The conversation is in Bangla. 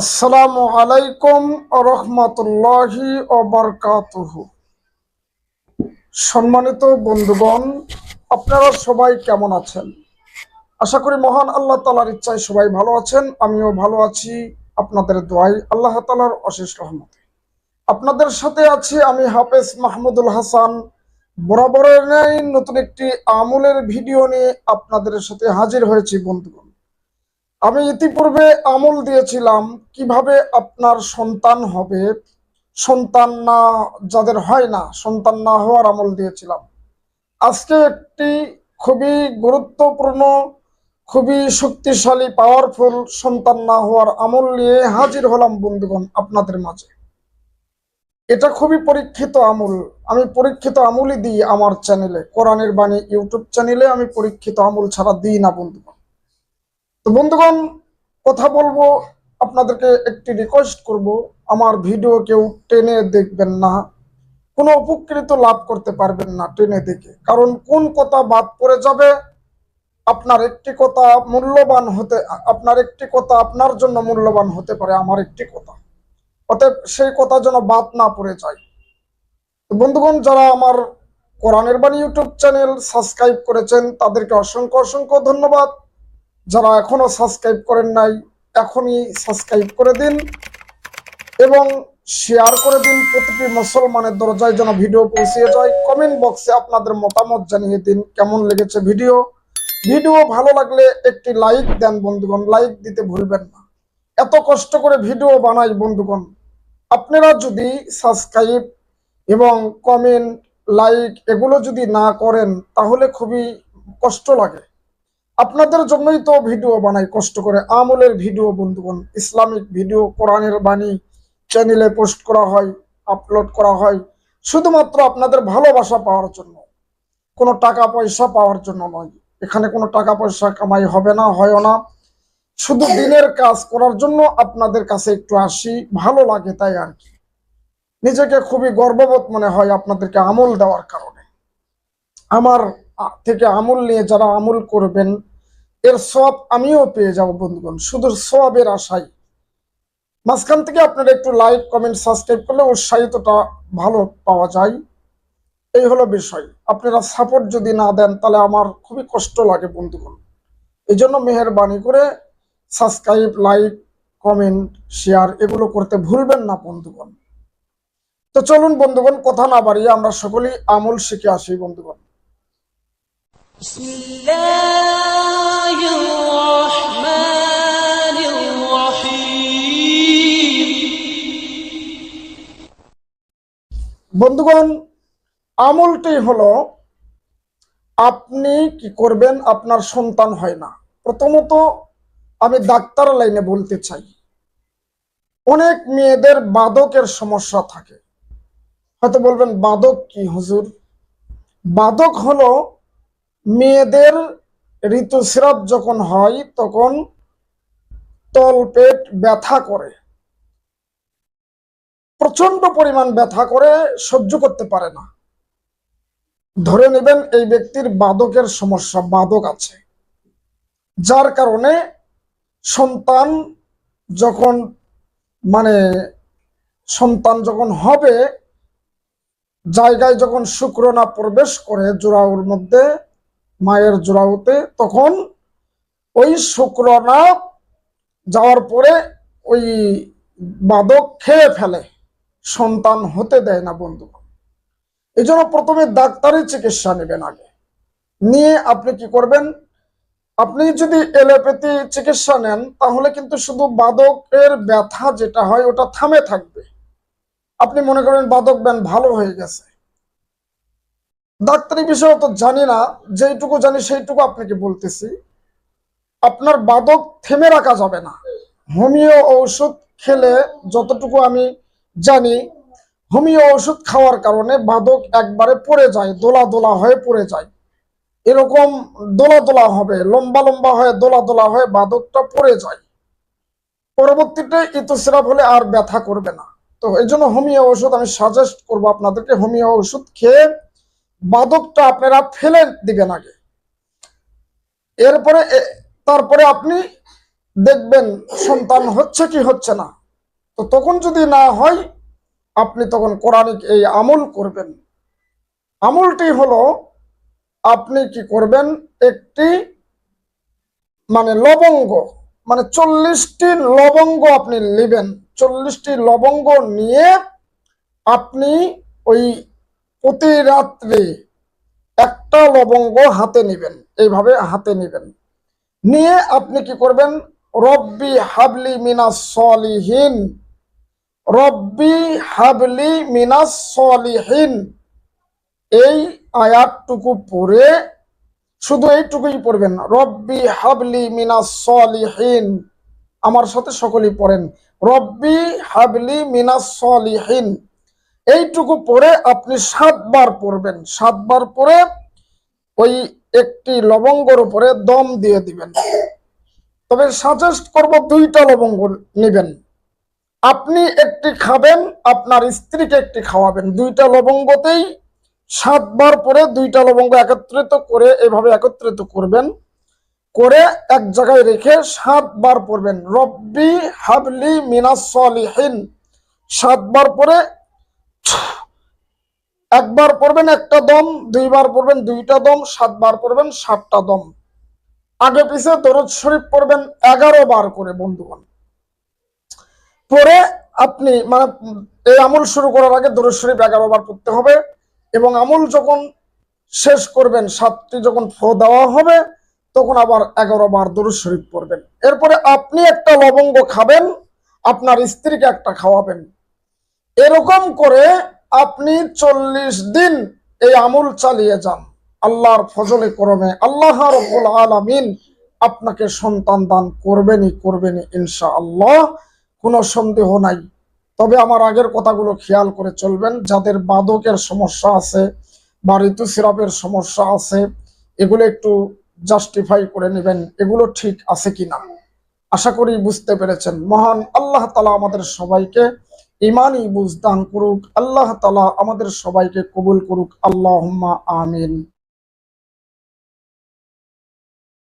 আসসালামু আলাইকুম রহমতুল্লাহি অবরকাতুহু সম্মানিত বন্ধুগণ, আপনারা সবাই কেমন আছেন? আশা করি মহান আল্লাহ তালার ইচ্ছায় সবাই ভালো আছেন, আমিও ভালো আছি, আপনাদের দোয়াই আল্লাহ তালার অশেষ রহমত। আপনাদের সাথে আছি আমি হাফেজ মাহমুদুল হাসান। বরাবরের ন্যায় নতুন একটি আমলের ভিডিও নিয়ে আপনাদের সাথে হাজির হয়েছি বন্ধুগণ। আমি ইতিপূর্বে আমল দিয়েছিলাম কীভাবে আপনার সন্তান হবে। সন্তান না, যাদের হয় না, সন্তান না হওয়ার আমল দিয়েছিলাম। আজকে একটি খুবই গুরুত্বপূর্ণ, খুবই শক্তিশালী পাওয়ারফুল সন্তান না হওয়ার আমল নিয়ে হাজির হলাম বন্ধুগণ আপনাদের মাঝে। এটা খুবই পরীক্ষিত আমল। আমি পরীক্ষিত আমলই দিই আমার চ্যানেলে। কোরআনের বাণী ইউটিউব চ্যানেলে আমি পরীক্ষিত আমল ছাড়া দিই না বন্ধুগণ। তো বন্ধুগণ, কথা বলব, আপনাদেরকে একটি রিকোয়েস্ট করব। আমার ভিডিও কেউ টেনে দেখবেন না, কোনো উপকৃত লাভ করতে পারবেন না টেনে দেখে। কারণ কোন কথা বাদ পড়ে যাবে? আপনার একটি কথা মূল্যবান হতে, আপনার একটি কথা আপনার জন্য মূল্যবান হতে পারে, আমার একটি কথা। অতএব সেই কথা যেন বাদ না পড়ে যায়। বন্ধুগণ, যারা আমার কোরআনের বাণী ইউটিউব চ্যানেল সাবস্ক্রাইব করেছেন, তাদেরকে অসংখ্য অসংখ্য ধন্যবাদ। যারা এখনও সাবস্ক্রাইব করেন নাই, এখনই সাবস্ক্রাইব করে দিন এবং শেয়ার করে দিন প্রতিটি মুসলমানের দরজায় যেন ভিডিও পৌঁছিয়ে যায়। কমেন্ট বক্সে আপনাদের মতামত জানিয়ে দিন কেমন লেগেছে ভিডিও ভিডিও ভালো লাগলে একটি লাইক দেন বন্ধুগণ লাইক দিতে ভুলবেন না। এত কষ্ট করে ভিডিও বানাই বন্ধুগণ, আপনারা যদি সাবস্ক্রাইব এবং কমেন্ট লাইক এগুলো যদি না করেন, তাহলে খুবই কষ্ট লাগে। আপনাদের জন্যই তো ভিডিও বানাই, কষ্ট করে। আমলের ভিডিও, বন্ধুগণ, ইসলামিক ভিডিও, কোরআনের বাণী চ্যানেলে পোস্ট করা হয় আপলোড করা হয়, শুধুমাত্র আপনাদের ভালোবাসা পাওয়ার জন্য। কোনো টাকা পয়সা পাওয়ার জন্য নয়। এখানে কোনো টাকা পয়সা কামাই হবে না হয় না। শুধু দিনের কাজ করার জন্য আপনাদের কাছে একটু আসি, ভালো লাগে তাই আর কি। নিজেকে খুবই গর্ববোধ মনে হয় আপনাদেরকে আমল দেওয়ার কারণে। আমার থেকে আমল নিয়ে যারা আমল করবেন, এর সব আমিও পেয়ে যাব বন্ধুগণ, শুধু সবের আশাই। মাঝখান থেকে আপনারা একটু লাইক কমেন্ট সাবস্ক্রাইব করলে উৎসাহিতটা ভালো পাওয়া যায়। এই হলো বিষয়। আপনারা সাপোর্ট যদি না দেন, তাহলে আমার খুবই কষ্ট লাগে বন্ধুগণ। এই জন্য মেহরবানি করে সাবস্ক্রাইব লাইক কমেন্ট শেয়ার এগুলো করতে ভুলবেন না বন্ধুগণ। তো চলুন বন্ধুগণ, কথা না বাড়িয়ে আমরা সকলেই আমল শিখে আসি বন্ধুগণ। بسم الله الرحمن الرحيم বন্ধুগণ আমলটি হলো আপনি কি করবেন আপনার সন্তান হয় না প্রথমত আমি ডাক্তার লাইনে বলতে চাই অনেক মেয়েদের বাদকের সমস্যা থাকে হয়তো বলবেন বাদক কি হুজুর বাদক হলো মেয়েদের ঋতুস্রাব যখন হয়, তখন তলপেট ব্যথা করে। প্রচণ্ড পরিমাণ ব্যথা করে, সহ্য করতে পারে না। ধরে নেবেন এই ব্যক্তির বাদকের সমস্যা, বাদক আছে। যার কারণে সন্তান যখন মানে সন্তান যখন হবে, জায়গায় যখন শুক্রনা প্রবেশ করে জোড়াউর মধ্যে মায়ের জোড়াউতে তখন ওই শুক্রনা যাওয়ার পরে ওই বাদক খেয়ে ফেলে। সন্তান হতে দেয় না বন্ধু। এই জন্য প্রথমে ডাক্তারি চিকিৎসা নেবেন আগে। নিয়ে আপনি কি করবেন? আপনি যদি এলোপ্যাথি চিকিৎসা নেন, তাহলে কিন্তু শুধু বাদকের ব্যথা যেটা হয়, ওটা থামে থাকবে। আপনি মনে করেন বাদক ব্যান ভালো হয়ে গেছে। ডাক্তারি বিষয়ে তো জানি না, যেইটুকু জানি সেইটুকু আপনাকে বলতেছি। আপনার বাদক থেমে রাখা যাবে না। হোমিও ঔষধ খেলে যতটুকু আমি জানি, হোমিও ওষুধ খাওয়ার কারণে বাদক একবারে পড়ে যায় দোলা দোলা হয়ে পড়ে যায়। এরকম দোলা দোলা হবে, লম্বা লম্বা হয়ে দোলা দোলা হয়ে বাদকটা পড়ে যায়। পরবর্তীতে ইতস্রাব হলে আর ব্যথা করবে না। তো এই জন্য হোমিও ওষুধ আমি সাজেস্ট করব আপনাদেরকে। হোমিও ওষুধ খেয়ে বাদকটা আপনারা ফেলে দিবেন আগে। এরপরে তারপরে আপনি দেখবেন সন্তান হচ্ছে কি হচ্ছে না। তো তখন যদি না হয়, আপনি তখন কোরআনিক এই আমল করবেন। আমলটি হলো, আপনি কি করবেন, একটি মানে লবঙ্গ মানে চল্লিশটি লবঙ্গ আপনি নেবেন। চল্লিশটি লবঙ্গ নিয়ে আপনি ওই প্রতি রাত্রে একটা লবঙ্গ হাতে নেবেন, এইভাবে হাতে নেবেন। নিয়ে আপনি কি করবেন? রব্বি হাবলি মিনাস সলিহীন, রব্বি হাবলি মিনাস সলিহীন। এই আয়াতটুকু পড়ে শুধু এইটুকুই পড়বেন, রব্বি হাবলি মিনাস সলিহীন। আমার সাথে সকলেই পড়েন, রব্বি হাবলি মিনাস সলিহীন। এইটুকু পরে আপনি সাতবার পরবেন সাতবার পরে ওই একটি লবঙ্গর উপরে দম দিয়ে দিবেন। তবে সাজেস্ট করব দুইটা লবঙ্গ নেবেন। আপনি একটি খাবেন, আপনার স্ত্রীকে একটি খাওয়াবেন। দুইটা লবঙ্গতেই সাতবার পরে দুইটা লবঙ্গ একত্রিত করে এভাবে একত্রিত করবেন। করে এক জায়গায় রেখে সাতবার পড়বেন। রব্বি হাবলি মিনাস সাতবার পরে একবার পড়বেন একটা দম, দুইবার পড়বেন দুইটা দম, সাতবার পড়বেন সাতটা দম। আগে পিছে দরুদ শরীফ পড়বেন এগারো বার করে, বন্ধুগণ। পরে আপনি মানে এই আমল শুরু করার আগে দরুদ শরীফ এগারো বার পড়তে হবে এবং আমল যখন শেষ করবেন, সাতটি যখন ফো দেওয়া হবে, তখন আবার এগারো বার দরুদ শরীফ পড়বেন। এরপরে আপনি একটা লবঙ্গ খাবেন, আপনার স্ত্রীকে একটা খাওয়াবেন। এরকম করে আপনি চল্লিশ দিন এই আমল চালিয়ে যান। আল্লাহর ফজলে করমে আল্লাহ রব্বুল আলামিন আপনাকে সন্তান দান করবেনই করবেনই ইনশা আল্লাহ কোনো সন্দেহ নাই। তবে আমার আগের কথাগুলো খেয়াল করে চলবেন, যাদের বাদকের সমস্যা আছে বা ঋতু সিরাপের সমস্যা আছে, এগুলো একটু জাস্টিফাই করে নেবেন, এগুলো ঠিক আছে কিনা। আশা করি বুঝতে পেরেছেন। মহান আল্লাহ তালা আমাদের সবাইকে ইমানই বুঝদান করুক আল্লাহ তালা আমাদের সবাইকে কবুল করুক। আল্লাহ আমিন।